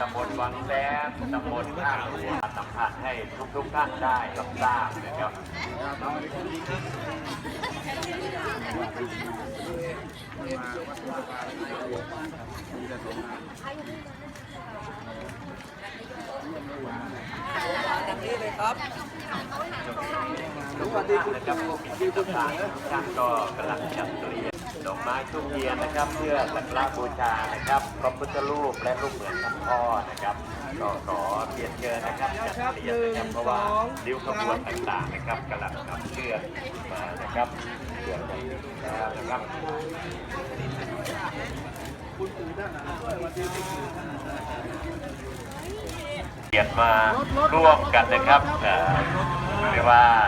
ตำบลวังแซมตำบลท่าหลวงสัมผัสให้ทุกๆท่านได้รับทราบนะครับทุกท่านนะครับผู้มีจิตศรัทธาทุกท่านก็กำลังจัดเตรียม ดอกไม้ทุกเทียนนะครับ เพื่อสักการะบูชานะครับพระพุทธรูปและรูปเหมือนของพ่อนะครับก็ขอเรียนเชิญนะครับจัดเตรียมนะครับเพราะว่าริ้วขบวนต่างๆนะครับกำลังนำเชือกมานะครับเชือกแล้วนะครับเกียรติมาร่วมกันนะครับเอ่อไม่ว่าจะเป็น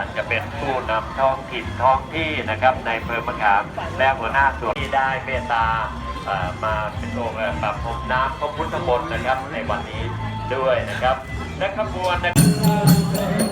ผู้นำท้องถิ่นท้องที่นะครับในอำเภอมะขามและหัวหน้าส่วนที่ได้เมตตามาเป็นองค์ปรับพรมน้ำพระพุทธมนต์นะครับในวันนี้ด้วยนะครับ และขบวนนะครับ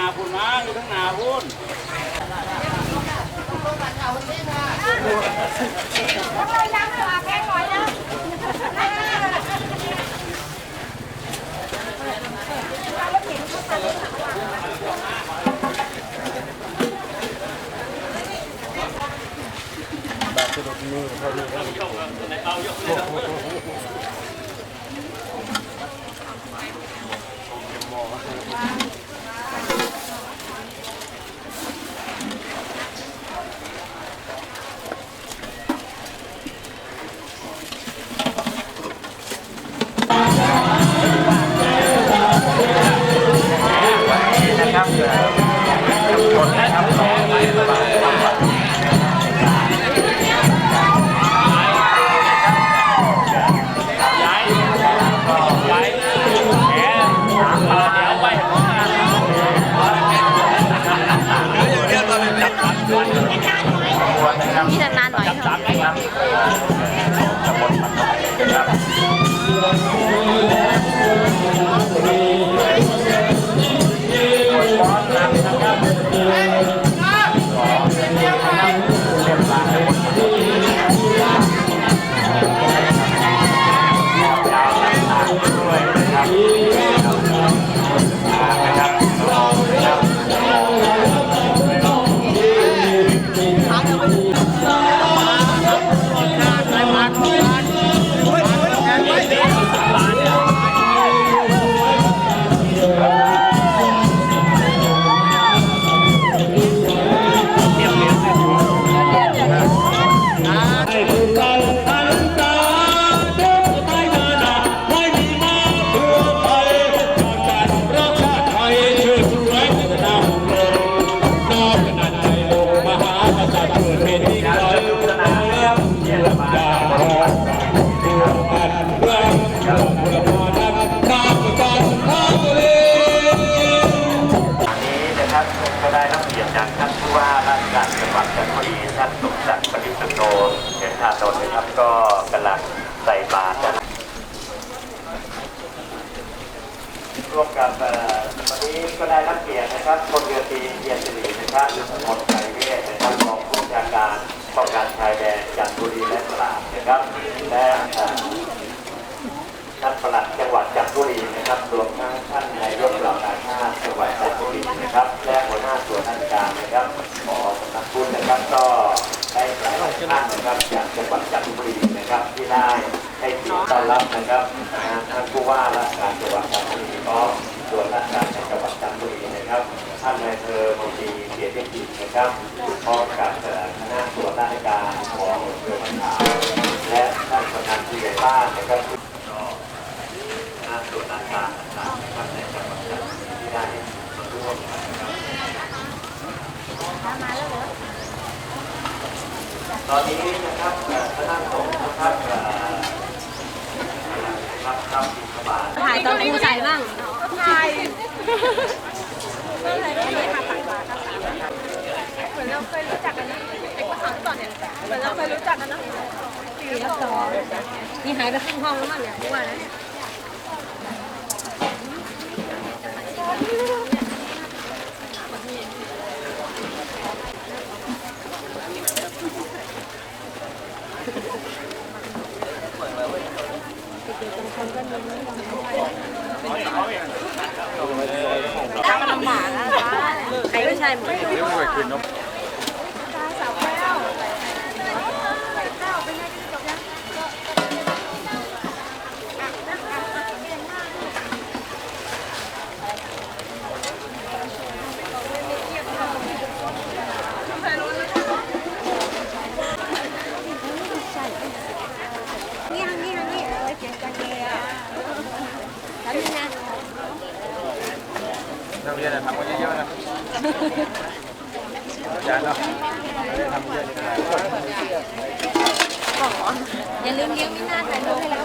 นาคุณนมาอยู่ข้างหน้าคุณนบัสะดมือเขาดู ก็ได้รับเกียรตินะครับพลเรือตีเยียรสิรินะครับยุทธมนต์ไทยเวทนะครับรองผู้บัญชาการป้องกันชายแดนจันทบุรีและตราดนะครับและท่านปลัดจังหวัดจันทบุรีนะครับรวมทั้งท่านนายกเหล่านาชาติจังหวัดจันทบุรีนะครับ และหัวหน้าส่วนราชการนะครับขอสำนักพุทธนะครับก็ได้หลายท่านนะครับจากจังหวัดจันทบุรีนะครับที่ได้ให้เกียรติต้อนรับนะครับท่านผู้ว่าราชการจังหวัดจันทบุรีพร้อมส่วนราชการในจังหวัด นทบุรีนะครับท่านนายอำเภอมนตรีเกียรติกิจนะครับพร้อมกับเอ่อคณะส่วนราชการของอำเภอพันธาและท่านประธานผู้ใหญ่บ้านนะครับก็คณะส่วนราชการต่างๆนะครับในจังหวัดจันทบุรีที่ได้มาร่วมนะครับตอนนี้นะครับเอ่อคณะสงฆ์นะครับเอ่อรับรับบิณฑบาตถ่ายตอนครูใส่บ้างถ่าย เหมือนเราเคยรู้จักกันนะไอ้คนถามก่อนเนี่ยเหมือนเราเคยรู้จักกันนะนี่หายไปครึ่งห้องแล้วมั้งเนี่ยรู้ว่านะเนี่ย ตั้งลำบากนะใครไม่ใช่หมดนี่ทางนี้ทางนี้เออเจ๊กันเลยอะแล้วนี่นะ นักเรียนทำกันเยอะๆนะอาจารย์เนาะทำเยอะ อย่าลืมเลี้ยงมิน่าถ่ายรูปให้แล้ว